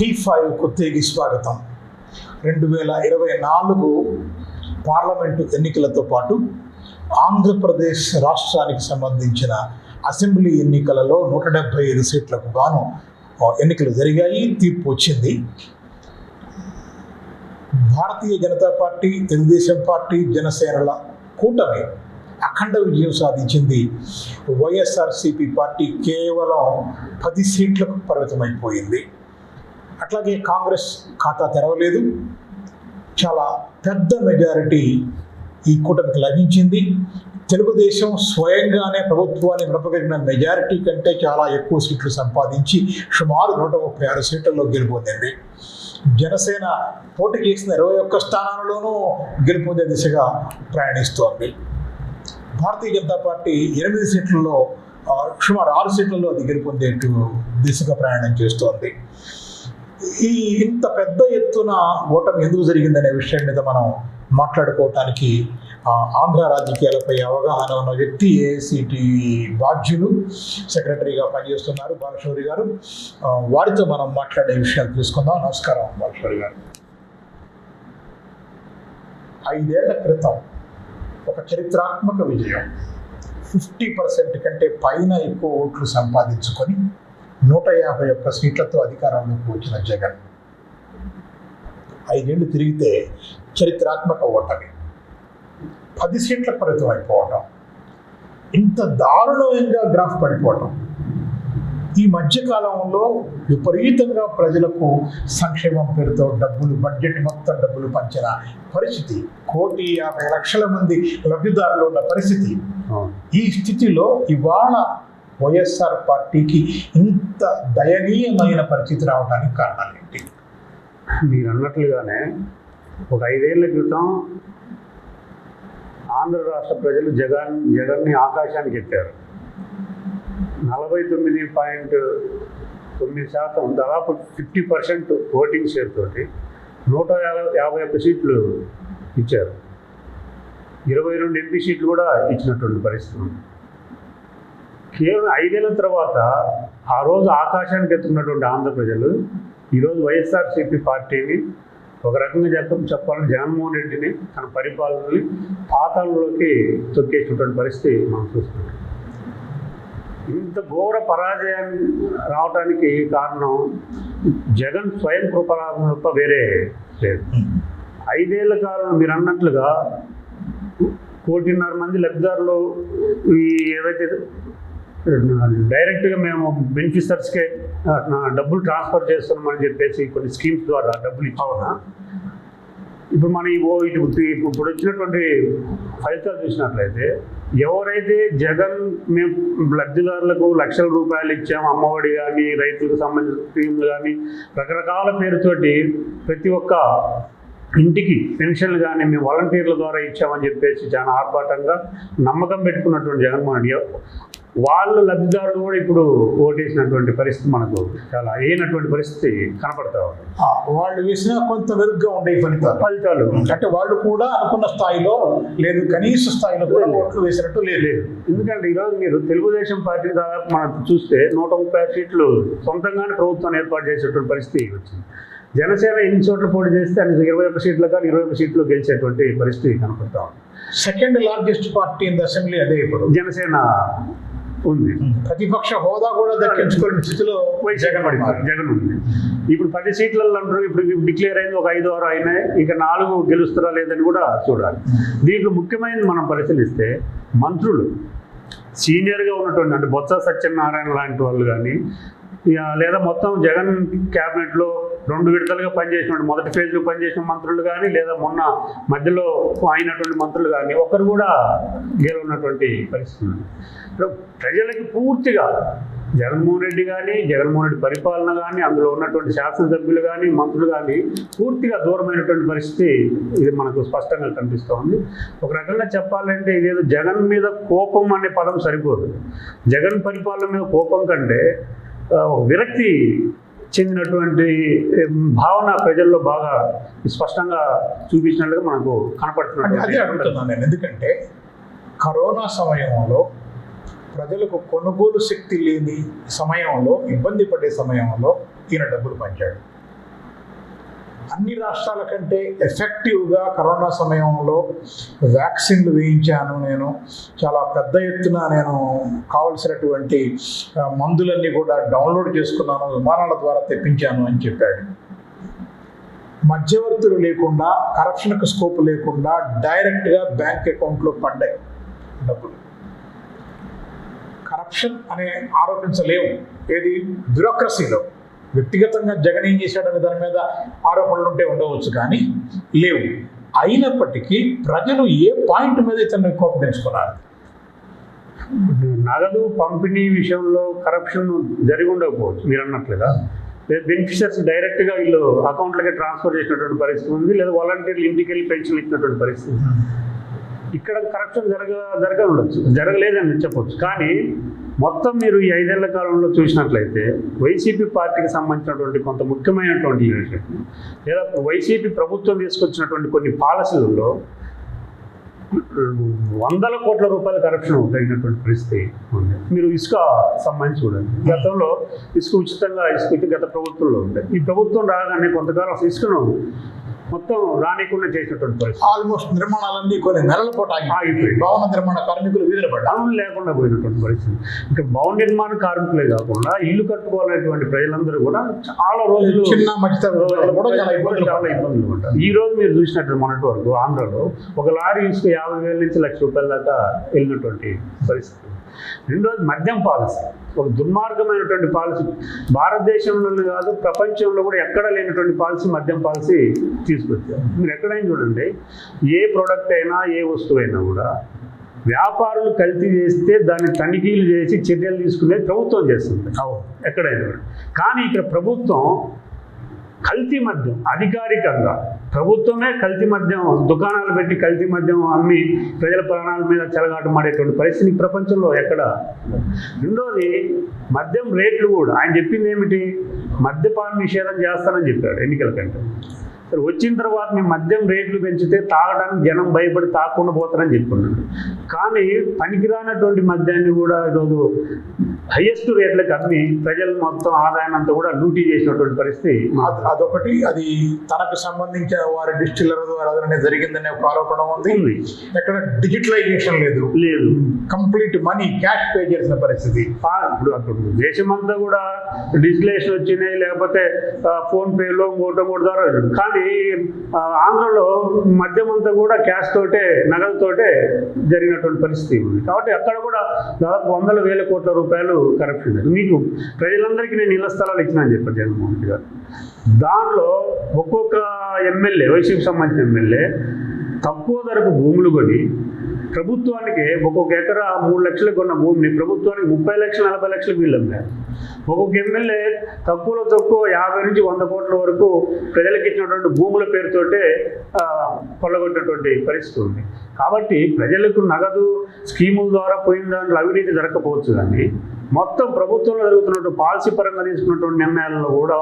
Tea ఫైవ్కు తిరిగి స్వాగతం. రెండు వేల ఇరవై నాలుగు పార్లమెంటు ఎన్నికలతో పాటు ఆంధ్రప్రదేశ్ రాష్ట్రానికి సంబంధించిన అసెంబ్లీ ఎన్నికలలో నూట డెబ్బై ఐదు సీట్లకు గాను ఎన్నికలు జరిగాయి తీర్పు వచ్చింది. భారతీయ జనతా పార్టీ తెలుగుదేశం పార్టీ జనసేనల కూటమి అఖండ విజయం సాధించింది. వైఎస్ఆర్సీపీ పార్టీ కేవలం పది సీట్లకు పరిమితమైపోయింది. అట్లాగే కాంగ్రెస్ ఖాతా తెరవలేదు. చాలా పెద్ద మెజారిటీ ఈ కూటమికి లభించింది. తెలుగుదేశం స్వయంగానే ప్రభుత్వాన్ని నడపగలిగిన మెజారిటీ కంటే చాలా ఎక్కువ సీట్లు సంపాదించి సుమారు నూట ముప్పై ఆరు సీట్లలో గెలుపొందింది. జనసేన పోటీ చేసిన ఇరవై ఒక్క స్థానాలలోనూ గెలుపొందే దిశగా ప్రయాణిస్తోంది. భారతీయ జనతా పార్టీ ఎనిమిది సీట్లలో సుమారు ఆరు సీట్లలో అది గెలుపొందేట్టు దిశగా ప్రయాణం చేస్తోంది. ఈ ఇంత పెద్ద ఎత్తున ఓటమి ఎందుకు జరిగిందనే విషయం మీద మనం మాట్లాడుకోవటానికి ఆంధ్ర రాజకీయాలపై అవగాహన ఉన్న వ్యక్తి ఏఐసిటి బాధ్యులు సెక్రటరీగా పనిచేస్తున్నారు బాలశౌరి గారు. వారితో మనం మాట్లాడే విషయాలు తీసుకుందాం. నమస్కారం బాలశౌరి గారు. ఐదేళ్ళ క్రితం ఒక చరిత్రాత్మక విజయం. ఫిఫ్టీ పర్సెంట్ కంటే పైన ఎక్కువ ఓట్లు సంపాదించుకొని నూట యాభై ఒక్క సీట్లతో అధికారంలోకి వచ్చిన జగన్. ఐదేళ్ళు తిరిగితే చరిత్రాత్మక ఓటమి. పది సీట్ల పరిమితం అయిపోవటం. ఇంత దారుణంగా గ్రాఫ్ పడిపోవటం. ఈ మధ్యకాలంలో విపరీతంగా ప్రజలకు సంక్షేమం పేరుతో డబ్బులు బడ్జెట్ మొత్తం డబ్బులు పంచిన పరిస్థితి కోటి యాభై లక్షల మంది లబ్ధిదారులు ఉన్న పరిస్థితి. ఈ స్థితిలో ఇవాళ వైఎస్ఆర్ పార్టీకి ఇంత దయనీయమైన పరిస్థితి రావడానికి కారణాలు ఏంటి? మీరు అన్నట్లుగానే ఒక ఐదేళ్ళ క్రితం ఆంధ్ర రాష్ట్ర ప్రజలు జగన్ జగన్ని ఆకాశానికి ఎత్తారు. నలభై తొమ్మిది పాయింట్ తొమ్మిది శాతం దాదాపు ఫిఫ్టీ పర్సెంట్ ఓటింగ్ షేర్ తోటి నూట యాభై యాభై ఒక్క సీట్లు ఇచ్చారు. ఇరవై రెండు ఎంపీ సీట్లు కూడా ఇచ్చినటువంటి పరిస్థితి ఉంది. కేవలం ఐదేళ్ళ తర్వాత ఆ రోజు ఆకాశానికి ఎత్తుకున్నటువంటి ఆంధ్ర ప్రజలు ఈరోజు వైఎస్ఆర్సీపీ పార్టీని ఒక రకంగా చెప్ప చెప్పాలని జగన్మోహన్ రెడ్డిని తన పరిపాలనని పాతాళంలోకి తొక్కేసినటువంటి పరిస్థితి మనం చూస్తున్నాం. ఇంత ఘోర పరాజయం రావడానికి కారణం జగన్ స్వయం కృపలాభం తప్ప వేరే లేదు. ఐదేళ్ళ కాలం మీరు అన్నట్లుగా కోటిన్నర మంది లబ్ధిదారులు ఈ ఏవైతే డైరెక్ట్గా మేము బెనిఫిషర్స్కే డబ్బులు ట్రాన్స్ఫర్ చేస్తున్నామని చెప్పేసి కొన్ని స్కీమ్స్ ద్వారా డబ్బులు ఇచ్చామన్నా ఇప్పుడు మన ఈ ఓ- ఇటు ఇప్పుడు ఇప్పుడు వచ్చినటువంటి ఫలితాలు చూసినట్లయితే ఎవరైతే జగన్ మేము లబ్ధిదారులకు లక్షల రూపాయలు ఇచ్చాం అమ్మఒడి కానీ రైతులకు సంబంధించిన స్కీమ్లు కానీ రకరకాల పేరుతోటి ప్రతి ఒక్క ఇంటికి పెన్షన్లు కానీ మేము వాలంటీర్ల ద్వారా ఇచ్చామని చెప్పేసి చాలా ఆర్భాటంగా నమ్మకం పెట్టుకున్నటువంటి జగన్మోహన్ రెడ్డి వాళ్ళు లబ్ధిదారులు కూడా ఇప్పుడు ఓటేసినటువంటి పరిస్థితి మనకు చాలా అయినటువంటి పరిస్థితి కనపడతా ఉంది. వాళ్ళు వేసినా కొంత మెరుగ్గా ఉండే ఫలితాలు. ఫలితాలు. అంటే వాళ్ళు కూడా అనుకున్న స్థాయిలో లేదు కనీస స్థాయిలో కూడా. ఓట్లు వేసినట్టు లేదు. ఎందుకంటే ఈరోజు మీరు తెలుగుదేశం పార్టీ దాదాపు మనం చూస్తే నూట ముప్పై సీట్లు సొంతంగానే ప్రభుత్వాన్ని ఏర్పాటు చేసేటువంటి పరిస్థితి వచ్చింది. జనసేన ఎన్ని చోట్ల పోటీ చేస్తే అన్ని ఇరవై ఒక్క సీట్లు కానీ ఇరవై ఒక్క సీట్లు గెలిచేటువంటి పరిస్థితి కనపడతా ఉంది. Second largest party in the assembly అదే ఇప్పుడు. జనసేన ఉంది. ప్రతిపక్ష హోదా కూడా దక్కించుకునే స్థితిలో జగన్ పడిపోయారు జగన్ ఉంది. ఇప్పుడు పది సీట్లలో అంటారు ఇప్పుడు డిక్లేర్ అయింది ఒక ఐదు ఆరు అయినాయి ఇక నాలుగు గెలుస్తారా లేదని కూడా చూడాలి. దీంట్లో ముఖ్యమైనది మనం పరిశీలిస్తే మంత్రులు సీనియర్గా ఉన్నటువంటి అంటే బొత్స సత్యనారాయణ లాంటి వాళ్ళు కానీ లేదా మొత్తం జగన్ క్యాబినెట్లో రెండు విడతలుగా పనిచేసినటువంటి మొదటి ఫేజ్లో పనిచేసిన మంత్రులు కానీ లేదా మొన్న మధ్యలో అయినటువంటి మంత్రులు కానీ ఒకరు కూడా గెలవనటువంటి పరిస్థితి ప్రజలకి పూర్తిగా జగన్మోహన్ రెడ్డి కానీ జగన్మోహన్ రెడ్డి పరిపాలన కానీ అందులో ఉన్నటువంటి శాసనసభ్యులు కానీ మంత్రులు కానీ పూర్తిగా దూరమైనటువంటి పరిస్థితి ఇది మనకు స్పష్టంగా కనిపిస్తోంది ఒక రకంగా చెప్పాలంటే ఇదేదో జగన్ మీద కోపం అనే పదం సరిపోదు. జగన్ పరిపాలన మీద కోపం కంటే విరక్తి చెందినటువంటి భావన ప్రజల్లో బాగా స్పష్టంగా చూపించినట్లుగా మనకు అంటే అదే అడుగుతున్నాను నేను. ఎందుకంటే కరోనా సమయంలో ప్రజలకు కొనుగోలు శక్తి లేని సమయంలో ఇబ్బంది పడే సమయంలో ఈయన డబ్బులు పంచాడు. అన్ని రాష్ట్రాల కంటే ఎఫెక్టివ్గా కరోనా సమయంలో వ్యాక్సిన్లు వేయించాను నేను. చాలా పెద్ద ఎత్తున నేను కావలసినటువంటి మందులన్నీ కూడా డౌన్లోడ్ చేసుకున్నాను విమానాల ద్వారా తెప్పించాను అని చెప్పాడు. మధ్యవర్తులు లేకుండా కరప్షన్కు స్కోప్ లేకుండా డైరెక్ట్గా బ్యాంక్ అకౌంట్లో పడ్డాయి డబ్బులు. కరప్షన్ అనే ఆరోపించలేము ఏది? బ్యూరోక్రసీలో. వ్యక్తిగతంగా జగన్ ఏం చేశాడనే దాని మీద ఆరోపణలు ఉంటే ఉండవచ్చు కానీ లేవు. అయినప్పటికీ ప్రజలు ఏ పాయింట్ మీద ఇతన్ని కోపగించుకున్నారు నగదు పంపిణీ విషయంలో కరప్షన్ జరిగి ఉండకపోవచ్చు. మీరు అన్నట్లుగా. బెనిఫిషియర్స్ డైరెక్ట్గా వీళ్ళు అకౌంట్లకి ట్రాన్స్ఫర్ చేసినటువంటి పరిస్థితి ఉంది. లేదా వాలంటీర్లు ఇంటికి వెళ్ళి పెన్షన్ ఇచ్చినటువంటి పరిస్థితి ఉంది. ఇక్కడ కరప్షన్ జరగ జరగ ఉండొచ్చు. జరగలేదని చెప్పొచ్చు. కానీ మొత్తం మీరు ఈ ఐదేళ్ళ కాలంలో చూసినట్లయితే వైసీపీ పార్టీకి సంబంధించినటువంటి కొంత ముఖ్యమైనటువంటి విషయం లేదా వైసీపీ ప్రభుత్వం తీసుకొచ్చినటువంటి కొన్ని పాలసీలలో వందల కోట్ల రూపాయల కరప్షన్ జరిగినటువంటి పరిస్థితి ఉంది. మీరు ఇసుక సంబంధించి చూడండి. గతంలో ఇసుక ఉచితంగా ఇసుక గత ప్రభుత్వంలో ఉంది ఈ ప్రభుత్వం రాగానే కొంతకాలం ఇసుకను మొత్తం రానికుండా చేసినటువంటి పరిస్థితి. ఆల్మోస్ట్ నిర్మాణాలన్నీ కొన్ని నెలల పాటు ఆగిపోయింది. భవన నిర్మాణ కార్మికులు వీధిన పడ్డారు. లేకుండా పోయినటువంటి పరిస్థితి. ఇక భవన నిర్మాణ కార్మికులే కాకుండా ఇల్లు కట్టుకోవాలనేటువంటి ప్రజలందరూ కూడా చాలా రోజులు చిన్న మధ్యతరగతి కూడా చాలా. ఇబ్బందులు ఉంటారు ఈ రోజు మీరు చూసినట్టు మొన్నటి వరకు ఆంధ్రలో ఒక లారీ ఇసుక యాభై వేల నుంచి లక్ష రూపాయల దాకా వెళ్ళినటువంటి పరిస్థితి. రెండోది మద్యం పాలసీ. ఒక దుర్మార్గమైనటువంటి పాలసీ. భారతదేశంలోనే కాదు ప్రపంచంలో కూడా ఎక్కడ లేనటువంటి పాలసీ మద్యం పాలసీ తీసుకొచ్చారు. మీరు ఎక్కడైనా చూడండి ఏ ప్రోడక్ట్ అయినా ఏ వస్తువు అయినా కూడా వ్యాపారులు కల్తీ చేస్తే దాన్ని తనిఖీలు చేసి చర్యలు తీసుకునేది ప్రభుత్వం చేస్తుంది. అవును. ఎక్కడైనా. కూడా. కానీ ఇక్కడ ప్రభుత్వం కల్తీ మద్యం అధికారికంగా. ప్రభుత్వమే కల్తీ మద్యం దుకాణాలు పెట్టి కల్తీ మద్యం అమ్మి ప్రజల ప్రాణాల మీద చెలగాటమాడేటువంటి పరిస్థితి ప్రపంచంలో ఎక్కడ రెండోది మద్యం రేట్లు కూడా. ఆయన చెప్పింది ఏమిటి? మద్యపాన నిషేధం చేస్తానని చెప్పాడు ఎన్నికల కంటే. వచ్చిన తర్వాత మేము మద్యం రేట్లు పెంచితే తాగడానికి జనం భయపడి తాగకుండా పోతారని చెప్పుకున్నాడు కానీ పనికిరానటువంటి మద్యాన్ని కూడా ఈరోజు హైయెస్ట్ రేట్లకు అమ్మి ప్రజలు మొత్తం ఆదాయం అంతా కూడా లూటీ చేసినటువంటి పరిస్థితి అద్- అదొకటి అది తనకు సంబంధించిన వారి డిస్టిల్లర్ ద్వారా జరిగిందనే ఒక ఆరోపణ ఉంది. ఎక్కడ డిజిటలైజేషన్ లేదు. లేదు. కంప్లీట్ మనీ క్యాష్ పే చేసిన పరిస్థితి. ఇప్పుడు అప్పుడు దేశమంతా కూడా డిజిటలేషన్ వచ్చినాయి లేకపోతే ఫోన్ పేలో ఇంకోటో కూడా ద్వారా. కానీ ఆ, ఆంధ్రలో మద్యమంతా కూడా క్యాష్ తోటే నగదుతోటే జరిగినటువంటి పరిస్థితి ఉంది. కాబట్టి అక్కడ కూడా దాదాపు వందల వేల కోట్ల రూపాయలు కరప్షన్ మీకు ప్రజలందరికీ నేను ఇళ్ళ స్థలాలు ఇచ్చినాను చెప్పారు జగన్మోహన్ రెడ్డి గారు. దాంట్లో ఒక్కొక్క ఎమ్మెల్యే వైసీపీకి సంబంధించిన ఎమ్మెల్యే తక్కువ ధరకు భూములు కొని ప్రభుత్వానికి ఒక్కొక్క ఎకరా మూడు లక్షలకు కొన్న భూమిని ప్రభుత్వానికి ముప్పై లక్షలు నలభై లక్షలకు వీళ్ళు అమ్మారు ఒక్కొక్క ఎమ్మెల్యే తక్కువలో తక్కువ యాభై నుంచి వంద కోట్ల వరకు ప్రజలకు ఇచ్చినటువంటి భూముల పేరుతోటే కొల్లగొట్టినటువంటి పరిస్థితి ఉంది. కాబట్టి ప్రజలకు నగదు స్కీముల ద్వారా పోయిన దాంట్లో అవినీతి జరగకపోవచ్చు కానీ మొత్తం ప్రభుత్వంలో జరుగుతున్నటువంటి పాలసీ పరంగా తీసుకున్నటువంటి నిర్ణయాలలో కూడా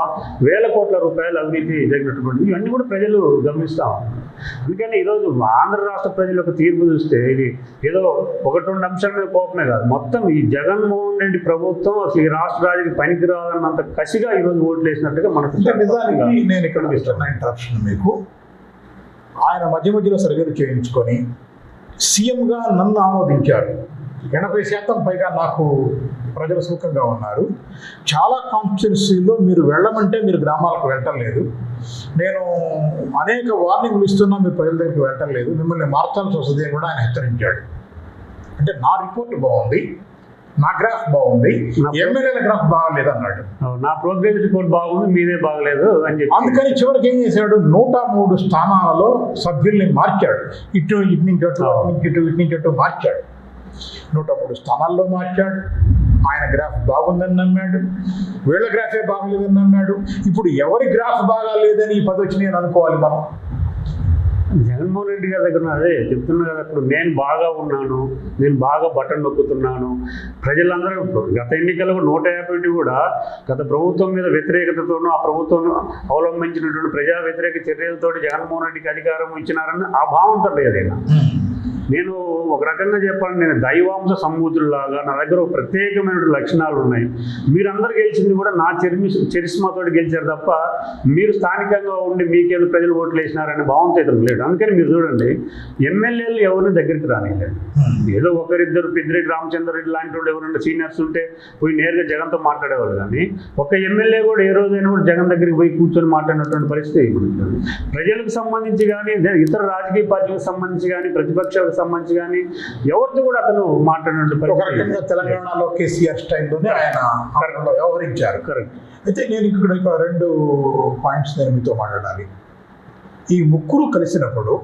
వేల కోట్ల రూపాయలు అవినీతి జరిగినటువంటి ఇవన్నీ కూడా ప్రజలు గమనిస్తూ ఉన్నారు. అందుకని ఈరోజు ఆంధ్ర రాష్ట్ర ప్రజల యొక్క తీర్పు చూస్తే ఇది ఏదో ఒకటి రెండు అంశాల మీద కోపమే కాదు. మొత్తం ఈ జగన్మోహన్ రెడ్డి ప్రభుత్వం అసలు ఈ రాష్ట్ర రాజుకి పనికిరాదన్నంత కసిగా ఈరోజు ఓట్లు వేసినట్టుగా మనకు నిజానికి నేను ఇక్కడ మీకు. ఆయన మధ్య మధ్యలో సర్వేలు చేయించుకొని సీఎంగా నన్ను ఆమోదించారు ఎనభై శాతం పైగా నాకు ప్రజలు సుఖంగా ఉన్నారు. చాలా కాన్స్టిట్యున్సీలో మీరు వెళ్ళమంటే మీరు గ్రామాలకు వెళ్ళటం లేదు. నేను అనేక వార్నింగ్లు ఇస్తున్నా మీరు ప్రజల దగ్గరికి వెళ్ళటం లేదు. మిమ్మల్ని మార్చాల్సి వస్తుంది అని కూడా ఆయన హెచ్చరించాడు. అంటే నా రిపోర్ట్ బాగుంది. నా గ్రాఫ్ బాగుంది. ఎమ్మెల్యేల గ్రాఫ్ బాగాలేదు అన్నాడు నా ప్రోగ్రెస్ రిపోర్ట్ బాగుంది మీదే బాగలేదు అని చెప్పి. అందుకని చివరికి ఏం చేశాడు? నూట మూడు స్థానాలలో సభ్యుల్ని మార్చాడు. ఇటు ఇటు నుంచి అటు ఇటు ఇటు నుంచి అటు మార్చాడు. నూట మూడు స్థానాల్లో మార్చాడు. ఆయన గ్రాఫ్ బాగుందని నమ్మాడు. వీళ్ళ గ్రాఫే బాగలేదని నమ్మాడు. ఇప్పుడు ఎవరి గ్రాఫ్ బాగాలేదని ఈ పది వచ్చినాయి అని అనుకోవాలి మనం. జగన్మోహన్ రెడ్డి గారి దగ్గర అదే చెప్తున్నా కదా ఇప్పుడు నేను బాగా ఉన్నాను నేను బాగా బటన్ నొక్కుతున్నాను. ప్రజలందరూ గత ఎన్నికలకు నూట యాభై కూడా గత ప్రభుత్వం మీద వ్యతిరేకతతోనూ ఆ ప్రభుత్వం అవలంబించినటువంటి ప్రజా వ్యతిరేక చర్యలతోటి జగన్మోహన్ రెడ్డికి అధికారం ఇచ్చినారని ఆ భావంతో లేదు నేను ఒక రకంగా చెప్పాలంటే నేను దైవాంశ సంబూతుల్లాగా నా దగ్గర ఒక ప్రత్యేకమైన లక్షణాలు ఉన్నాయి. మీరందరూ గెలిచింది కూడా నా చరిమి చరిస్మాతో గెలిచారు తప్ప మీరు స్థానికంగా ఉండి మీకేదో ప్రజలు ఓట్లు వేసినారనే భావంతో అయితే లేదు. అందుకని మీరు చూడండి ఎమ్మెల్యేలు ఎవరిని దగ్గరికి రానిలేదు ఏదో ఒకరిద్దరు పెద్దిరెడ్డి రామచంద్రరెడ్డి లాంటి వాళ్ళు ఎవరైనా సీనియర్స్ ఉంటే పోయి నేరుగా జగన్తో మాట్లాడేవాళ్ళు కానీ ఒక ఎమ్మెల్యే కూడా ఏ రోజైనా కూడా జగన్ దగ్గరికి పోయి కూర్చొని మాట్లాడినటువంటి పరిస్థితి ఇప్పుడు. ప్రజలకు సంబంధించి కానీ ఇతర రాజకీయ పార్టీలకు సంబంధించి కానీ సంబంధించి కానీ ఎవరితో కూడా అతను రకంగా తెలంగాణలో కేసీఆర్ స్టైల్లోనే ఆయన వ్యవహరించారు. కరెక్ట్ అయితే నేను ఇక్కడ ఇక్కడ రెండు పాయింట్స్ నేను మీతో మాట్లాడాలి. ఈ ముగ్గురు కలిసినప్పుడు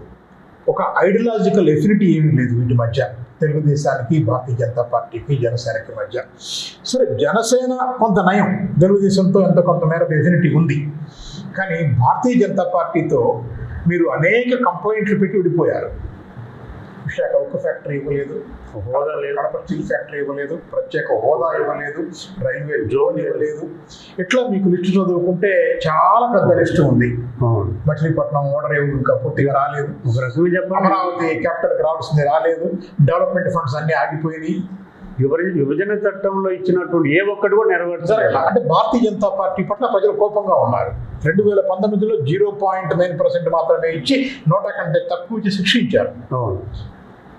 ఒక ఐడియాలజికల్ ఎఫినిటీ ఏమీ లేదు వీటి మధ్య తెలుగుదేశానికి భారతీయ జనతా పార్టీకి జనసేనకి మధ్య. సరే జనసేన కొంత నయం తెలుగుదేశంతో ఎంత కొంత మేరకు ఎఫినిటీ ఉంది. కానీ భారతీయ జనతా పార్టీతో మీరు అనేక కంప్లైంట్లు పెట్టి విడిపోయారు. విశాఖ ఉక్కు ఫ్యాక్టరీ ఇవ్వలేదు. హోదా లేదు కడప స్టీల్ ఫ్యాక్టరీ ఇవ్వలేదు. ప్రత్యేక హోదా ఇవ్వలేదు. రైల్వే జోన్ ఇవ్వలేదు. ఇట్లా మీకు లిస్టు చదువుకుంటే చాలా పెద్ద లిస్టు ఉంది. మచిలీపట్నం ఓడర్ ఇంకా పూర్తిగా రాలేదు. అమరావతి క్యాపిటల్కి రావాల్సింది రాలేదు. డెవలప్మెంట్ ఫండ్స్ అన్ని ఆగిపోయినాయి. విభజన చట్టంలో ఇచ్చినటువంటి ఏ ఒక్కటి కూడా సరే నెరవేర్చలేదు. అంటే భారతీయ జనతా పార్టీ పట్ల ప్రజలు కోపంగా ఉన్నారు. రెండు వేల పంతొమ్మిదిలో జీరో పాయింట్ నైన్ పర్సెంట్ మాత్రమే ఇచ్చి నోట కంటే తక్కువ ఇచ్చి శిక్షించారు.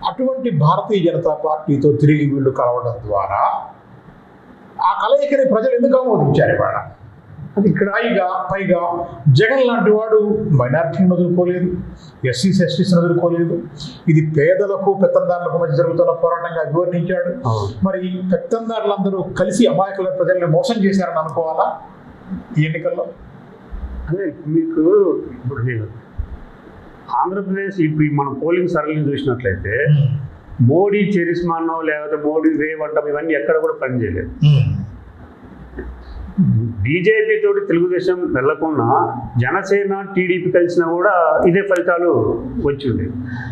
అటువంటి భారతీయ జనతా పార్టీతో తిరిగి వీళ్ళు కలవడం ద్వారా ఆ కలయికని ప్రజలు ఎందుకు ఆమోదించారు ఇవాళ? అది ఇక్కడ పైగా పైగా జగన్ లాంటి వాడు మైనార్టీని వదులుకోలేదు ఎస్సీస్ ఎస్టీస్ని వదులుకోలేదు. ఇది పేదలకు పెత్తందారులకు మధ్య జరుగుతున్న పోరాటంగా వివరించాడు. అవును. మరి పెత్తందారులందరూ కలిసి అమాయకుల ప్రజల్ని మోసం చేశారని అనుకోవాలా ఈ ఎన్నికల్లో? అదే మీకు ఇప్పుడు ఆంధ్రప్రదేశ్ ఇప్పుడు మనం పోలింగ్ సరళిని చూసినట్లయితే మోడీ చెరిస్మానో లేకపోతే మోడీ వేవ్ అంటాం ఇవన్నీ ఎక్కడ కూడా పనిచేయలేదు బీజేపీ తోటి తెలుగుదేశం వెళ్ళకుండా జనసేన టీడీపీ కలిసినా కూడా ఇదే ఫలితాలు వచ్చి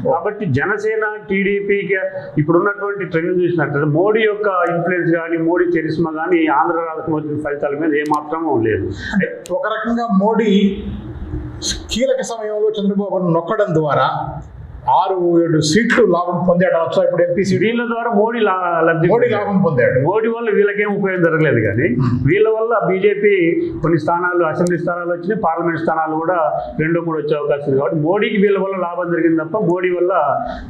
కాబట్టి జనసేన టీడీపీకి ఇప్పుడున్నటువంటి ట్రెండ్ చూసినట్లయితే మోడీ యొక్క ఇన్ఫ్లుయెన్స్ కానీ మోడీ చరిస్మా కానీ ఆంధ్ర రాష్ట్రం వచ్చిన ఫలితాల మీద ఏమాత్రం లేదు. ఒక రకంగా మోడీ కీలక సమయంలో చంద్రబాబును నొక్కడం ద్వారా ఆరు ఏడు సీట్లు లాభం పొందాడు. అనొచ్చా ఇప్పుడు ఎంపీ సీట్. వీళ్ళ ద్వారా మోడీ లబ్ధి మోడీ. లాభం పొందాడు. మోడీ వల్ల వీళ్ళకేం ఉపయోగం జరగలేదు కానీ వీళ్ళ వల్ల బీజేపీ కొన్ని స్థానాలు అసెంబ్లీ స్థానాలు వచ్చినాయి. పార్లమెంట్ స్థానాలు కూడా రెండు మూడు వచ్చే అవకాశం ఉంది కాబట్టి మోడీకి వీళ్ళ వల్ల లాభం జరిగింది తప్ప మోడీ వల్ల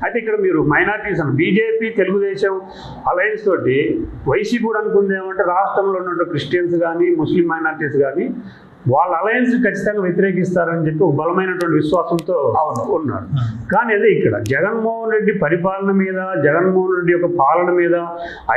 అయితే ఇక్కడ మీరు మైనార్టీస్ అని బీజేపీ తెలుగుదేశం అలయన్స్ తోటి వైసీపీ కూడా అనుకుంది ఏమంటే రాష్ట్రంలో ఉన్నటువంటి క్రిస్టియన్స్ కానీ ముస్లిం మైనార్టీస్ కానీ వాళ్ళ అలయన్స్ ఖచ్చితంగా వ్యతిరేకిస్తారని చెప్పి ఒక బలమైనటువంటి విశ్వాసంతో. ఉన్నారు. కానీ అదే ఇక్కడ జగన్మోహన్ రెడ్డి పరిపాలన మీద జగన్మోహన్ రెడ్డి యొక్క పాలన మీద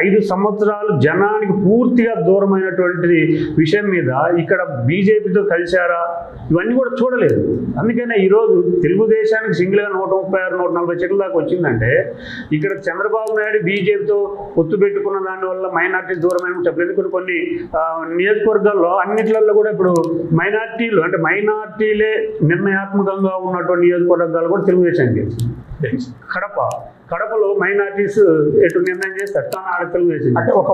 ఐదు సంవత్సరాలు జనానికి పూర్తిగా దూరమైనటువంటి విషయం మీద ఇక్కడ బీజేపీతో కలిశారా? ఇవన్నీ కూడా చూడలేదు. అందుకనే ఈరోజు తెలుగుదేశానికి సింగిల్గా నూట ముప్పై ఆరు నూట నలభై సీట్ల దాకా వచ్చిందంటే ఇక్కడ చంద్రబాబు నాయుడు బీజేపీతో పొత్తు పెట్టుకున్న దానివల్ల మైనార్టీ దూరమైన చెప్పలేదు. కొన్ని నియోజకవర్గాల్లో అన్నిట్లలో కూడా ఇప్పుడు మైనార్టీలు అంటే మైనార్టీలే నిర్ణయాత్మకంగా ఉన్నటువంటి నియోజకవర్గాలు కూడా తెలుగుదేశానికి గెలిచింది. కడప కడపలో మైనార్టీస్ ఎటు నిర్ణయం చేస్తారు? ఆడ తెలుగుదేశం అంటే ఒక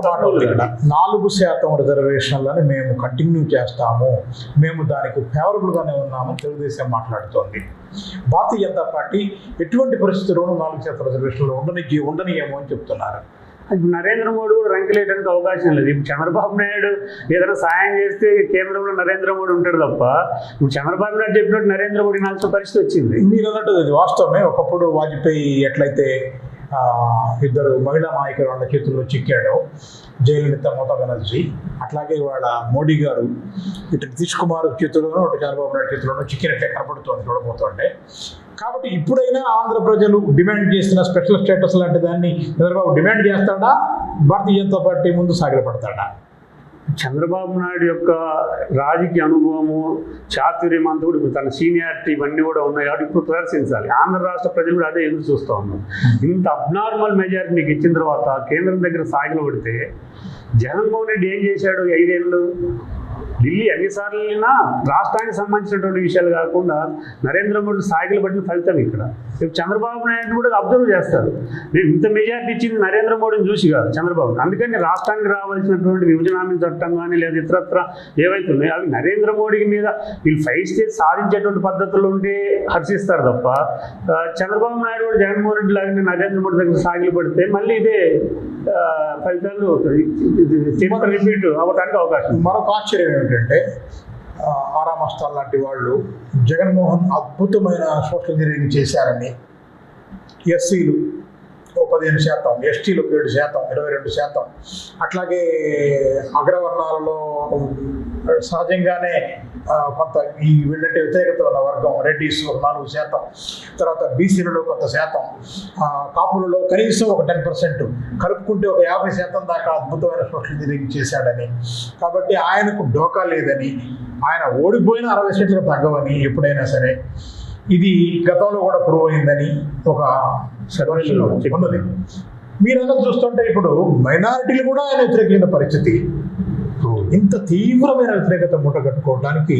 నాలుగు శాతం రిజర్వేషన్లను మేము కంటిన్యూ చేస్తాము. మేము దానికి ఫేవరబుల్గానే ఉన్నాము తెలుగుదేశం మాట్లాడుతోంది. భారతీయ జనతా పార్టీ ఎటువంటి పరిస్థితుల్లోనూ నాలుగు శాతం రిజర్వేషన్లు ఉండని ఉండనియేమో అని చెప్తున్నారు. ఇప్పుడు నరేంద్ర మోడీ కూడా రంకెలేయడానికి అవకాశం లేదు. ఇప్పుడు చంద్రబాబు నాయుడు ఏదైనా సాయం చేస్తే కేంద్రంలో నరేంద్ర మోడీ ఉంటాడు తప్ప ఇప్పుడు చంద్రబాబు నాయుడు చెప్పినట్టు నరేంద్ర మోడీ నాల్సిన పరిస్థితి వచ్చింది. మీరు అన్నట్టు అది వాస్తవమే. ఒకప్పుడు వాజ్పేయి ఎట్లయితే ఇద్దరు మహిళా నాయకులు వాళ్ళ చేతుల్లో చిక్కాడో జయలలిత మమతా బెనర్జీ అట్లాగే వాళ్ళ మోడీ గారు ఇటు నితీష్ కుమార్ చేతుల్లోనూ అటు చంద్రబాబు నాయుడు చేతుల్లోనూ చిక్కినట్టే కనపడుతోంది చూడబోతుంటే కాబట్టి ఇప్పుడైనా ఆంధ్ర ప్రజలు డిమాండ్ చేస్తున్న స్పెషల్ స్టేటస్ లాంటి దాన్ని చంద్రబాబు డిమాండ్ చేస్తాడా? భారతీయ జనతా పార్టీ ముందు సాగిలపడతాడా చంద్రబాబు నాయుడు యొక్క రాజకీయ అనుభవము చాతుర్యం అంతా కూడా ఇప్పుడు తన సీనియారిటీ ఇవన్నీ కూడా ఉన్నాయి కాబట్టి ఇప్పుడు ప్రదర్శించాలి. ఆంధ్ర రాష్ట్ర ప్రజలు కూడా అదే ఎదురు చూస్తూ ఉన్నారు. ఇంత అబ్నార్మల్ మెజారిటీ మీకు ఇచ్చిన తర్వాత కేంద్రం దగ్గర సాగిల పడితే జగన్మోహన్ రెడ్డి ఏం చేశాడు ఐదేళ్ళు? ఢిల్లీ ఎన్నిసార్లు వెళ్ళినా రాష్ట్రానికి సంబంధించినటువంటి విషయాలు కాకుండా నరేంద్ర మోడీ స్థాయిలు పడిన ఫలితం ఇక్కడ. రేపు చంద్రబాబు నాయుడు కూడా అబ్జర్వ్ చేస్తారు. నేను ఇంత మెజార్టీ ఇచ్చింది నరేంద్ర మోడీని చూసి కాదు చంద్రబాబు అందుకని రాష్ట్రానికి రావాల్సినటువంటి విభజన హామీ చట్టం కానీ లేదా ఇతరత్ర ఏవైతే ఉన్నాయో అవి నరేంద్ర మోడీ మీద వీళ్ళు ఫైట్ చేసి సాధించేటువంటి పద్ధతులు ఉంటే హర్షిస్తారు తప్ప చంద్రబాబు నాయుడు కూడా జగన్మోహన్ రెడ్డి లాగానే నరేంద్ర మోడీ దగ్గర సాగిలు పడితే మళ్ళీ ఇదే ఫలితాలు చరిత్ర రిపీట్ అవ్వడానికి అవకాశం మరొక ఆశ్చర్యం ఏంటంటే ఆ, ఆరా లాంటి వాళ్ళు జగన్మోహన్ అద్భుతమైన సోషల్ ఇంజనీరింగ్ చేశారని ఎస్సీలు పదిహేను శాతం ఎస్టీలు ఏడు శాతం ఇరవై రెండు శాతం. అట్లాగే అగ్రవర్ణాలలో సహజంగానే కొంత ఈ వీళ్ళంటే వ్యతిరేకత ఉన్న వర్గం రెడ్డిస్ ఒక నాలుగు శాతం. తర్వాత బీసీలలో కొంత శాతం. కాపులలో కనీసం ఒక టెన్ పర్సెంట్. కలుపుకుంటే ఒక యాభై శాతం దాకా అద్భుతమైన సోషల్ ఇంజనీరింగ్ చేశాడని. కాబట్టి ఆయనకు డోకా లేదని ఆయన ఓడిపోయిన అరవై సీట్లు తగ్గవని ఎప్పుడైనా సరే. ఇది గతంలో కూడా ప్రూవ్ అయిందని ఒక సర్వేలో ఉన్నది. మీరన్నది చూస్తుంటే ఇప్పుడు మైనారిటీలు కూడా ఆయన వ్యతిరేకమైన పరిస్థితి. ఇంత తీవ్రమైన వ్యతిరేకత మూటగట్టుకోవడానికి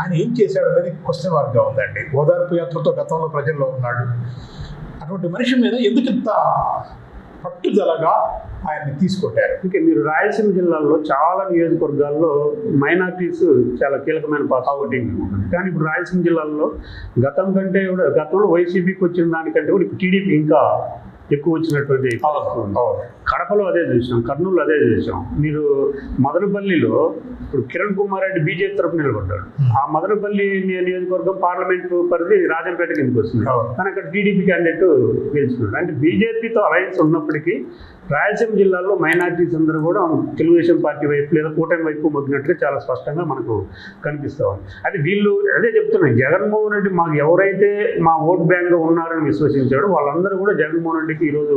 ఆయన ఏం చేశాడు అనేది క్వశ్చన్ మార్క్గా ఉందండి. ఓదార్పు యాత్రతో గతంలో ప్రజల్లో ఉన్నాడు. అటువంటి మనిషి మీద ఎందుకు ఇంత పట్టుదలగా ఆయన్ని తీసుకొట్టారు. అందుకే మీరు రాయలసీమ జిల్లాలో చాలా నియోజకవర్గాల్లో మైనార్టీస్ చాలా కీలకమైన పాత్ర కానీ ఇప్పుడు రాయలసీమ జిల్లాలో గతం కంటే కూడా గతంలో వైసీపీకి వచ్చిన దానికంటే కూడా ఇప్పుడు టీడీపీ ఇంకా ఎక్కువ వచ్చినటువంటి. కడపలో అదే చూసాం కర్నూలు అదే చూసాం. మీరు మదనపల్లిలో ఇప్పుడు కిరణ్ కుమార్ రెడ్డి బీజేపీ తరఫు నిలబడ్డాడు. ఆ మదనపల్లి నియ- నియోజకవర్గం పార్లమెంట్ పరిధి రాజంపేట కిందకి వస్తుంది. కానీ అక్కడ టీడీపీ క్యాండిడేట్ గెలుచుకున్నాడు. అంటే బీజేపీతో అలయన్స్ ఉన్నప్పటికీ రాయలసీమ జిల్లాలో మైనార్టీస్ అందరూ కూడా తెలుగుదేశం పార్టీ వైపు లేదా కూటమి వైపు మొగ్గినట్టుగా చాలా స్పష్టంగా మనకు కనిపిస్తూ ఉంది. అది వీళ్ళు అదే చెప్తున్నాను జగన్మోహన్ రెడ్డి మాకు ఎవరైతే మా ఓట్ బ్యాంక్గా ఉన్నారని విశ్వసించాడో వాళ్ళందరూ కూడా జగన్మోహన్ రెడ్డికి ఈరోజు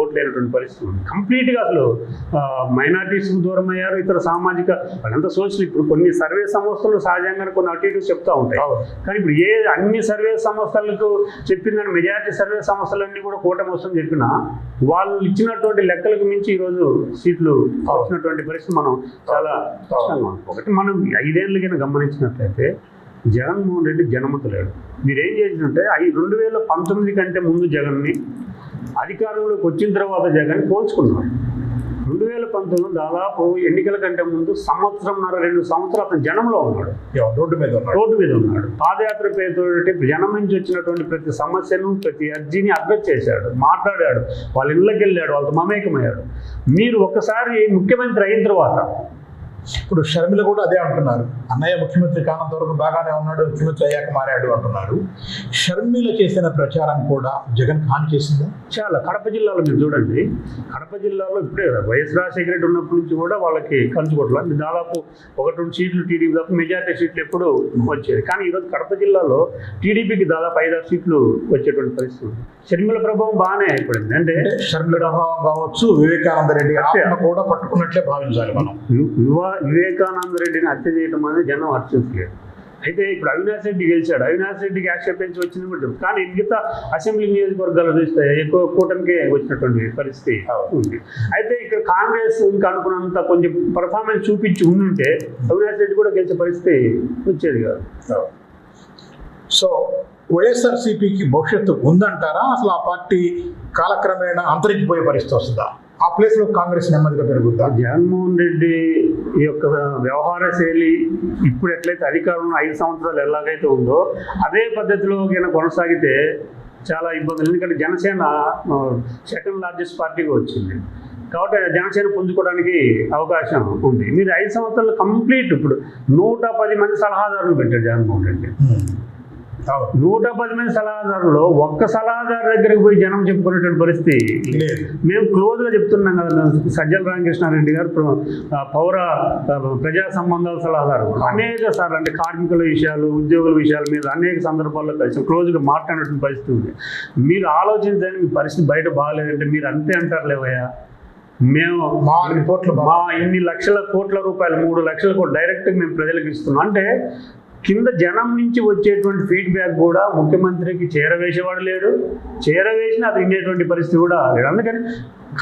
ఓట్ లేనటువంటి పరిస్థితి ఉంది. కంప్లీట్గా అసలు మైనార్టీస్ దూరం అయ్యారు ఇతర సామాజిక వాళ్ళంతా సోషల్ ఇప్పుడు కొన్ని సర్వే సంస్థలు సహజంగా కొన్ని అటు ఇటు చెప్తూ ఉంటాయి. కానీ ఇప్పుడు ఏ అన్ని సర్వే సంస్థలకు చెప్పిందని మెజారిటీ సర్వే సంస్థలన్నీ కూడా కూటమి వస్తుందని చెప్పినా వాళ్ళు ఇచ్చినటువంటి లెక్కలకు మించి ఈరోజు సీట్లు వచ్చినటువంటి పరిస్థితి మనం చాలా ఉంది. ఒకటి మనం ఐదేళ్ళు కింద గమనించినట్లయితే జగన్మోహన్ రెడ్డి జనమతలేడు మీరు ఏం చేసినట్టే ఈ రెండు వేల పంతొమ్మిది కంటే ముందు జగన్ని అధికారంలోకి వచ్చిన తర్వాత జగన్ పోల్చుకున్నారు రెండు వేల పంతొమ్మిది దాదాపు ఎన్నికల కంటే ముందు సంవత్సరంన్నర రెండు సంవత్సరాలు అతను జనంలో ఉన్నాడు. రోడ్డు మీద ఉన్నాడు. రోడ్డు మీద ఉన్నాడు. పాదయాత్ర పేరుతో జనం నుంచి వచ్చినటువంటి ప్రతి సమస్యను ప్రతి అర్జీని అడ్రస్ చేశాడు మాట్లాడాడు. వాళ్ళ ఇళ్ళకి వెళ్ళాడు వాళ్ళతో మమేకమయ్యాడు. మీరు ఒక్కసారి ముఖ్యమంత్రి అయిన తర్వాత ఇప్పుడు షర్మిల కూడా అదే అంటున్నారు. అన్నయ్య ముఖ్యమంత్రి కానంత వరకు బాగానే ఉన్నాడు ముఖ్యమంత్రి అయ్యాక మారాడు అంటున్నారు. షర్మిల చేసిన ప్రచారం కూడా జగన్ హాని చేసిందా? చాలా. కడప జిల్లాలో మీరు చూడండి కడప జిల్లాలో ఇప్పుడే వైఎస్ రాజశేఖర రెడ్డి ఉన్నప్పటి నుంచి కూడా వాళ్ళకి కంచుకోవట్ల దాదాపు ఒకటి రెండు సీట్లు టీడీపీ తప్ప మెజార్టీ సీట్లు ఎప్పుడు వచ్చేది. కానీ ఈరోజు కడప జిల్లాలో టీడీపీకి దాదాపు ఐదారు సీట్లు వచ్చేటువంటి పరిస్థితి ఉంది. షర్మిల ప్రభావం బాగానే ఏర్పడింది అంటే షర్మిల ప్రభావం కావచ్చు వివేకానంద రెడ్డి కూడా పట్టుకున్నట్లే భావించాలి మనం. వివేకానంద రెడ్డిని హత్య చేయడం అనేది జనం హర్షించలేదు అయితే ఇప్పుడు అవినాష్ రెడ్డి గెలిచాడు. అవినాష్ రెడ్డికి ఆక్షేపించి వచ్చింది కూడా. కానీ మిగతా అసెంబ్లీ నియోజకవర్గాలు చూస్తే ఎక్కువ కూటమికే వచ్చినటువంటి పరిస్థితి ఉంది. అయితే ఇక్కడ కాంగ్రెస్ ఇంకా అనుకున్నంత కొంచెం పర్ఫార్మెన్స్ చూపించి ఉండుంటే అవినాష్ రెడ్డి కూడా గెలిచే పరిస్థితి వచ్చేది కాదు. సో వైఎస్ఆర్సీపీకి భవిష్యత్తు ఉందంటారా? అసలు ఆ పార్టీ కాలక్రమేణా అంతరించిపోయే పరిస్థితి వస్తుందా? ఆ ప్లేస్లో కాంగ్రెస్ నెమ్మదిగా పెరుగుద్దా? జగన్మోహన్ రెడ్డి ఈ యొక్క వ్యవహార శైలి ఇప్పుడు ఎట్లయితే అధికారంలో ఐదు సంవత్సరాలు ఎలాగైతే ఉందో అదే పద్ధతిలో కనుక కొనసాగితే చాలా ఇబ్బందులు. ఎందుకంటే జనసేన సెకండ్ లార్జెస్ట్ పార్టీగా వచ్చింది. కాబట్టి జనసేన పుంజుకోవడానికి అవకాశం ఉంది. మీరు ఐదు సంవత్సరాలు కంప్లీట్ ఇప్పుడు నూట పది మంది సలహాదారులు పెట్టారు జగన్మోహన్ రెడ్డి. నూట పది మంది సలహాదారులో ఒక్క సలహాదారు దగ్గరికి పోయి జనం చెప్పుకునేటువంటి పరిస్థితి మేము క్లోజ్గా చెప్తున్నాం కదా సజ్జల రామకృష్ణారెడ్డి గారు ప్ర- ప్రజా సంబంధాల సలహాదారు. అనేక సార్లు అంటే కార్మికుల విషయాలు ఉద్యోగుల విషయాల మీద అనేక సందర్భాల్లో కలిసి క్లోజ్గా మాట్లాడినటువంటి పరిస్థితి ఉంది. మీరు ఆలోచించండి మీ పరిస్థితి బయట బాగాలేదంటే మీరు అంతే అంటారు లేవయ్యా? మేము మా రిపోర్ట్లు మా ఇన్ని లక్షల కోట్ల రూపాయలు మూడు లక్షల కోట్లు డైరెక్ట్గా మేము ప్రజలకు ఇస్తున్నాం. అంటే కింద జనం నుంచి వచ్చేటువంటి ఫీడ్బ్యాక్ కూడా ముఖ్యమంత్రికి చేరవేసేవాడు లేడు. చేరవేసిన అది వినేటువంటి పరిస్థితి కూడా లేదు. అందుకని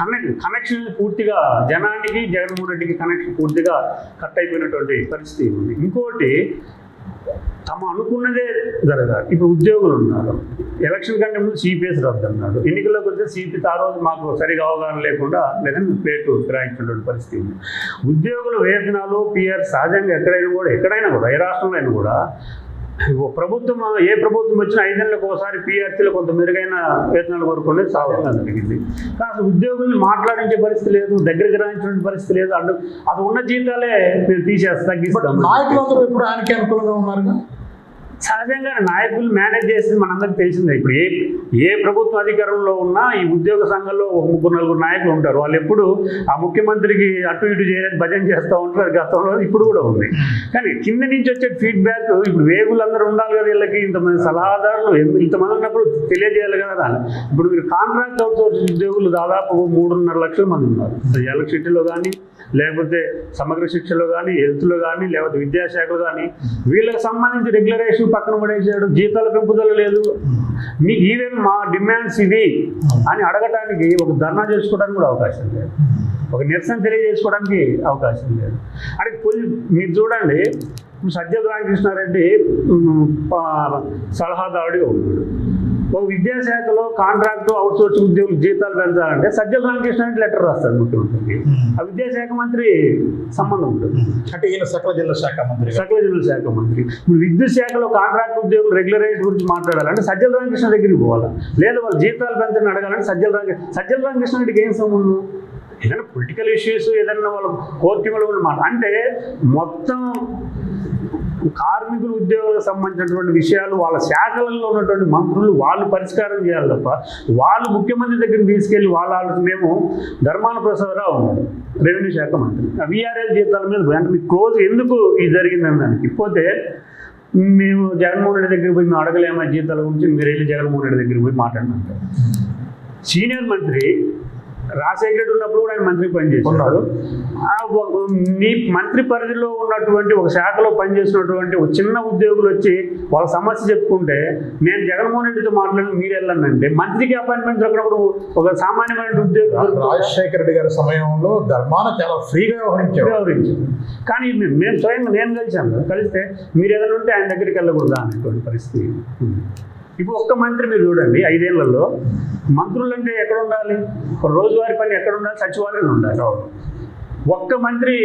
కనెక్ట్ కనెక్షన్ పూర్తిగా జనానికి జగన్మోహన్ రెడ్డికి కనెక్షన్ పూర్తిగా కట్ అయిపోయినటువంటి పరిస్థితి ఉంది. ఇంకోటి తమ అనుకున్నదే జరగాలి. ఇప్పుడు ఉద్యోగులు ఉన్నారు. ఎలక్షన్ కంటే ముందు సిపిఎస్ రద్దు అన్నారు ఎన్నికల్లోకి వస్తే సిపిఎస్ ఆ రోజు మాకు సరిగా అవగాహన లేకుండా లేదని ప్లేటు ఫిరాయించినటువంటి పరిస్థితి ఉంది. ఉద్యోగుల వేతనాలు పిఆర్ సహజంగా ఎక్కడైనా కూడా ఎక్కడైనా కూడా ఏ రాష్ట్రంలో అయినా కూడా ప్రభుత్వం ఏ ప్రభుత్వం వచ్చినా ఐదేళ్ళకి ఒకసారి పీఆర్సీలు కొంత మెరుగైన వేతనాలు కోరుకునేది సాధారణంగా జరిగింది కానీ ఉద్యోగుల్ని మాట్లాడించే పరిస్థితి లేదు దగ్గరికి రాయించిన పరిస్థితి లేదు అడ్డు అది ఉన్న జీతాలే మీరు తీసేసి బట్ తగ్గిస్తాం నాయకులందరూ ఇప్పుడు ఆయనకి అనుకూలంగా ఉన్నారు సహజంగా నాయకులు మేనేజ్ చేసేది మనందరికీ తెలిసిందే. ఇప్పుడు ఏ ఏ ప్రభుత్వ అధికారంలో ఉన్నా ఈ ఉద్యోగ సంఘంలో ఒక ముగ్గురు నలుగురు నాయకులు ఉంటారు. వాళ్ళు ఎప్పుడు ఆ ముఖ్యమంత్రికి అటు ఇటు చేయడానికి భజన చేస్తూ ఉంటారు. అది గతంలో ఇప్పుడు కూడా ఉంది. కానీ కింద నుంచి వచ్చే ఫీడ్బ్యాక్ ఇప్పుడు వేగులందరూ ఉండాలి కదా వీళ్ళకి. ఇంతమంది సలహాదారులు ఇంతమంది ఉన్నప్పుడు తెలియజేయాలి కదా ఇప్పుడు మీరు కాంట్రాక్ట్ అవుట్సోర్స్ ఉద్యోగులు దాదాపు మూడున్నర లక్షల మంది ఉన్నారు. ఎలక్ట్రిసిటీలో కానీ లేకపోతే సమగ్ర శిక్షలో కానీ హెల్త్లో కానీ లేకపోతే విద్యాశాఖలో కానీ వీళ్ళకి సంబంధించి రెగ్యులరేషన్ పక్కన పడేసాడు జీతాల పెంపుదల లేదు. మీకు ఈవెన్ మా డిమాండ్స్ ఇవి అని అడగటానికి ఒక ధర్నా చేసుకోవడానికి కూడా అవకాశం లేదు. ఒక నిరసన తెలియజేసుకోవడానికి అవకాశం లేదు. అంటే కొంచెం మీరు చూడండి ఇప్పుడు సజ్జల రామకృష్ణారెడ్డి సలహాదారుడిగా ఉన్నాడు. ఒక విద్యాశాఖలో కాంట్రాక్ట్ అవుట్సోర్స్ ఉద్యోగులు జీతాలు పెంచాలంటే సజ్జల రామకృష్ణారెడ్డి లెటర్ రాస్తాడు ముఖ్యమంత్రికి. ఆ విద్యాశాఖ మంత్రి సంబంధం ఉంటుంది. అంటే ఈయన సకల జిల్లా శాఖ మంత్రి సకల జిల్లా శాఖ మంత్రి. ఇప్పుడు విద్యుత్ శాఖలో కాంట్రాక్ట్ ఉద్యోగులు రెగ్యులరైజ్ గురించి మాట్లాడాలంటే సజ్జల రామకృష్ణ దగ్గరికి పోవాలి? లేదా వాళ్ళు జీతాలు పెంచని అడగాలంటే సజ్జల రామకృష్ణ సజ్జల రామకృష్ణ రెడ్డికి ఏం సంబంధం? ఏదైనా పొలిటికల్ ఇష్యూస్ ఏదైనా వాళ్ళు కోర్టులో మాట అంటే మొత్తం కార్మికులు ఉద్యోగులకు సంబంధించినటువంటి విషయాలు వాళ్ళ శాఖలలో ఉన్నటువంటి మంత్రులు వాళ్ళు పరిష్కారం చేయాలి తప్ప వాళ్ళు ముఖ్యమంత్రి దగ్గరికి తీసుకెళ్ళి వాళ్ళ ఆలోచనేమో మేము ధర్మాన ప్రసాదరావు ఉన్నాడు రెవెన్యూ శాఖ మంత్రి. విఆర్ఎల్ జీతాల మీద వెంటనే క్లోజ్ ఎందుకు ఇది జరిగిందని దానికి. పోతే మేము జగన్మోహన్ రెడ్డి దగ్గరికి పోయి మేము అడగలేమా జీతాల గురించి మీరు వెళ్ళి జగన్మోహన్ రెడ్డి దగ్గరికి పోయి మాట్లాడినా సీనియర్ మంత్రి రాజశేఖర రెడ్డి ఉన్నప్పుడు కూడా ఆయన మంత్రి ఒక- మీ మంత్రి పరిధిలో ఉన్నటువంటి ఒక శాఖలో పనిచేసినటువంటి ఒక చిన్న ఉద్యోగులు వచ్చి వాళ్ళ సమస్య చెప్పుకుంటే నేను జగన్మోహన్ రెడ్డితో మాట్లాడి మీరు వెళ్ళండి మంత్రికి అపాయింట్మెంట్ దొరికినప్పుడు ఒక సామాన్యమైన ఉద్యోగం రాజశేఖర రెడ్డి గారి సమయంలో ధర్మాన చాలా ఫ్రీగా వ్యవహరించారు వ్యవహరించారు. కానీ మేము స్వయంగా నేను కలిసాను కలిస్తే మీరు ఏదైనా ఉంటే ఆయన దగ్గరికి వెళ్ళకూడదా అనేటువంటి పరిస్థితి. ఇప్పుడు ఒక్క మంత్రి మీరు చూడండి ఐదేళ్ళలో మంత్రులు అంటే ఎక్కడ ఉండాలి ఒక రోజువారీ పని ఎక్కడ ఉండాలి సచివాలయంలో ఉండాలి. ఒక్క మంత్రి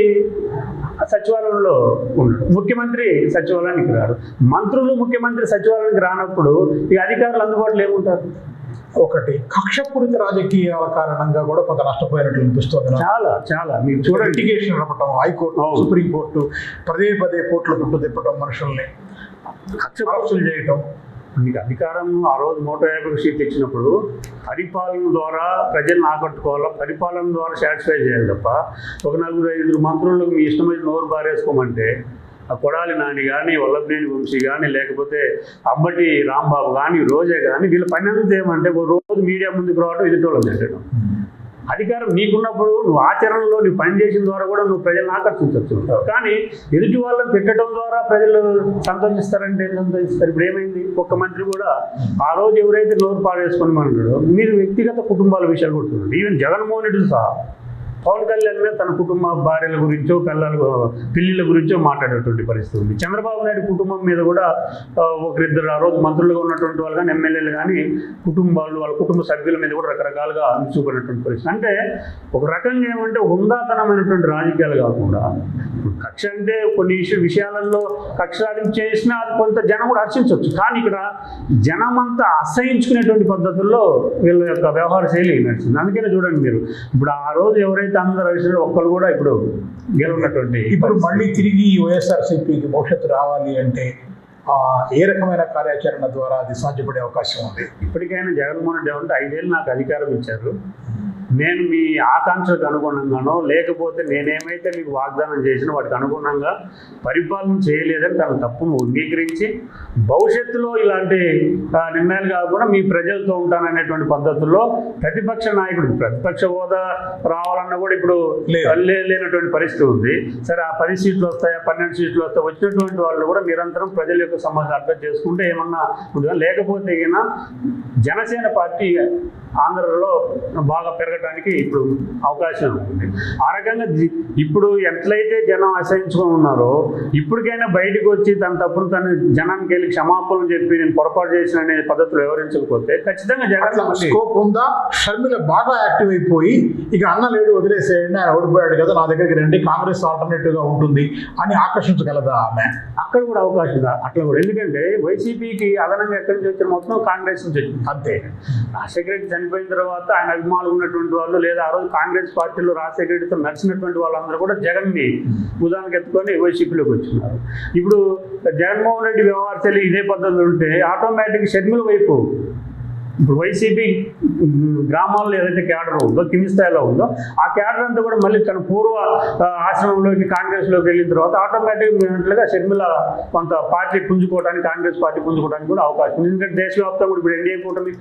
సచివాలయంలో ఉన్నాడు ముఖ్యమంత్రి సచివాలయానికి రాడు. మంత్రులు ముఖ్యమంత్రి సచివాలయానికి రానప్పుడు ఈ అధికారులు అందుబాటులో ఏముంటారు? ఒకటి కక్షపూరిత రాజకీయాల కారణంగా కూడా కొంత నష్టపోయినట్లు అనిపిస్తుంది. చాలా చాలా. మీరు చూడండి. Litigation high court. సుప్రీంకోర్టు పదే పదే కోర్టుల చుట్టూ తిప్పటం మనుషుల్ని కక్ష చేయటం. మీకు అధికారం ఆ రోజు నూట యాభై సీట్లు ఇచ్చినప్పుడు పరిపాలన ద్వారా ప్రజలను ఆకట్టుకోవాలా? పరిపాలన ద్వారా సాటిస్ఫై చేయాలి తప్ప ఒక నలుగురు ఐదుగురు మంత్రులకు మీ ఇష్టమైన నోరు బారేసుకోమంటే ఆ కొడాలి నాని కానీ వల్లభనేని వంశీ కానీ లేకపోతే అంబటి రాంబాబు కానీ రోజే కానీ వీళ్ళ పని అంతా ఏమంటే ఒక రోజు మీడియా ముందుకు రావడం వాళ్ళు తిట్టడం. అధికారం నీకున్నప్పుడు నువ్వు ఆచరణలో నువ్వు పని చేసిన ద్వారా కూడా నువ్వు ప్రజలను ఆకర్షించవచ్చు. కానీ ఎదుటి వాళ్ళని తిట్టడం ద్వారా ప్రజలు సంతోషిస్తారంటే సంతోషిస్తారు? ఇప్పుడు ఏమైంది? ఒక్క మంత్రి కూడా ఆ రోజు ఎవరైతే నోరు పాడేసుకొని అన్నాడో మీరు వ్యక్తిగత కుటుంబాల విషయాలు కూడా చూడండి. ఈవెన్ జగన్మోహన్ రెడ్డి సహా పవన్ కళ్యాణ్ మీద తన కుటుంబ భార్యల గురించో పిల్లల పిల్లిల గురించో మాట్లాడేటువంటి పరిస్థితి ఉంది. చంద్రబాబు నాయుడు కుటుంబం మీద కూడా ఒకరిద్దరు ఆ రోజు మంత్రులుగా ఉన్నటువంటి వాళ్ళు కానీ ఎమ్మెల్యేలు కానీ కుటుంబాలు వాళ్ళ కుటుంబ సభ్యుల మీద కూడా రకరకాలుగా చూపడినటువంటి పరిస్థితి. అంటే ఒక రకంగా ఏమంటే హుందాతనమైనటువంటి రాజకీయాలు కాకుండా కక్ష అంటే కొన్ని విషయ విషయాలలో కక్ష చేసినా అది కొంత జనం కూడా హర్షించవచ్చు. కానీ ఇక్కడ జనం అంతా అసహించుకునేటువంటి పద్ధతుల్లో వీళ్ళ యొక్క వ్యవహార శైలి నడిచింది. అందుకనే చూడండి మీరు. ఇప్పుడు ఆ రోజు ఎవరైతే అందరూ అరిచారో ఒక్కరు కూడా ఇప్పుడు గెలున్నటువంటి ఇప్పుడు మళ్ళీ తిరిగి వైఎస్ఆర్సీపీకి భవిష్యత్తు రావాలి అంటే ఆ, ఏ రకమైన కార్యాచరణ ద్వారా అది సాధ్యపడే అవకాశం ఉంది? ఇప్పటికైనా జగన్మోహన్ రెడ్డి అంటే ఐదేళ్ళు నాకు అధికారం ఇచ్చారు. నేను మీ ఆకాంక్షలకు అనుగుణంగానో లేకపోతే నేనేమైతే మీకు వాగ్దానం చేసిన వాటికి అనుగుణంగా పరిపాలన చేయలేదని తన తప్పును అంగీకరించి భవిష్యత్తులో ఇలాంటి నిర్ణయాలు కాకుండా మీ ప్రజలతో ఉంటాననేటువంటి పద్ధతుల్లో ప్రతిపక్ష నాయకుడు ప్రతిపక్ష హోదా రావాలన్నా కూడా ఇప్పుడు లేనటువంటి పరిస్థితి ఉంది. సరే ఆ పది సీట్లు వస్తాయా పన్నెండు సీట్లు వస్తాయి వచ్చినటువంటి వాళ్ళు కూడా నిరంతరం ప్రజల యొక్క సమస్య అర్థం చేసుకుంటే ఏమన్నా ఉంటుందా? లేకపోతే జనసేన పార్టీ ఆంధ్రలో బాగా పెరగడానికి ఇప్పుడు అవకాశం ఉంది. ఆ రకంగా ఇప్పుడు ఎట్లయితే జనం అసహించుకొని ఉన్నారో ఇప్పటికైనా బయటకు వచ్చి తన తప్పును తను జనానికి వెళ్ళి క్షమాపణలు చెప్పి నేను పొరపాటు చేసిన అనే పద్ధతులు వివరించకపోతే ఖచ్చితంగా జగన్ స్కోప్ ఉందా? షర్మిల బాగా యాక్టివ్ అయిపోయి ఇక అన్న లేడు వదిలేసేయండి ఆయన ఓడిపోయాడు కదా నా దగ్గరికి రండి కాంగ్రెస్ ఆల్టర్నేటివ్గా ఉంటుంది అని ఆకర్షించగలదా ఆమె? అక్కడ కూడా అవకాశం ఉంది? అట్లా కూడా. ఎందుకంటే వైసీపీకి అదనంగా ఎక్కడి నుంచి వచ్చిన మొత్తం కాంగ్రెస్ నుంచి వచ్చింది. అంతే. రాజశేఖర రెడ్డి చనిపోయిన తర్వాత ఆయన అభిమానులు ఉన్నటువంటి వాళ్ళు లేదా ఆ రోజు కాంగ్రెస్ పార్టీలో రాజశేఖర రెడ్డితో నడిచినటువంటి వాళ్ళందరూ కూడా జగన్ని ఉదాహరణకు ఎత్తుకొని వైసీపీలోకి వచ్చినారు. ఇప్పుడు జగన్మోహన్ రెడ్డి వ్యవహార శైలి ఇదే పద్ధతి ఉంటే ఆటోమేటిక్ షర్మిల వైపు ఇప్పుడు వైసీపీ గ్రామాల్లో ఏదైతే క్యాడర్ ఉందో కింది స్థాయిలో ఉందో ఆ క్యాడర్ అంతా కూడా మళ్ళీ తన పూర్వ ఆశ్రమంలోకి కాంగ్రెస్లోకి వెళ్ళిన తర్వాత ఆటోమేటిక్ ఉన్నట్లుగా షర్మిల కొంత పార్టీ పుంజుకోవడానికి కాంగ్రెస్ పార్టీ పుంజుకోవడానికి కూడా అవకాశం ఉంది. ఎందుకంటే దేశవ్యాప్తంగా కూడా ఇప్పుడు ఎన్డీఏ కూటమి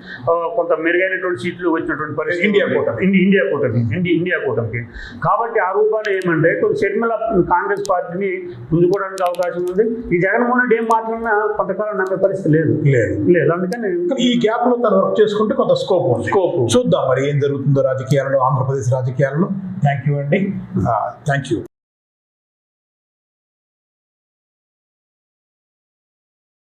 కొంత మెరుగైనటువంటి సీట్లు వచ్చినటువంటి పరిస్థితి ఇండియా కూటమి. ఇండి- ఇండియా కూటమి ఇండి- ఇండియా కూటమికి. కాబట్టి ఆ రూపాలు ఏమంటే కొంచెం షర్మిల కాంగ్రెస్ పార్టీని పుంజుకోవడానికి అవకాశం ఉంది. ఈ జగన్మోహన్ రెడ్డి ఏం మాట్లాడినా కొంతకాలం నమ్మే పరిస్థితి లేదు. లేదు. లేదు. అందుకని కానీ ఈ గ్యాప్లో తను వర్క్ చేసుకుంటే కొంత స్కోప్ ఉంది. స్కోప్ చూద్దాం మరి ఏం జరుగుతుందో రాజకీయాలలో ఆంధ్రప్రదేశ్ రాజకీయాలలో. థ్యాంక్ యూ అండి. Thank you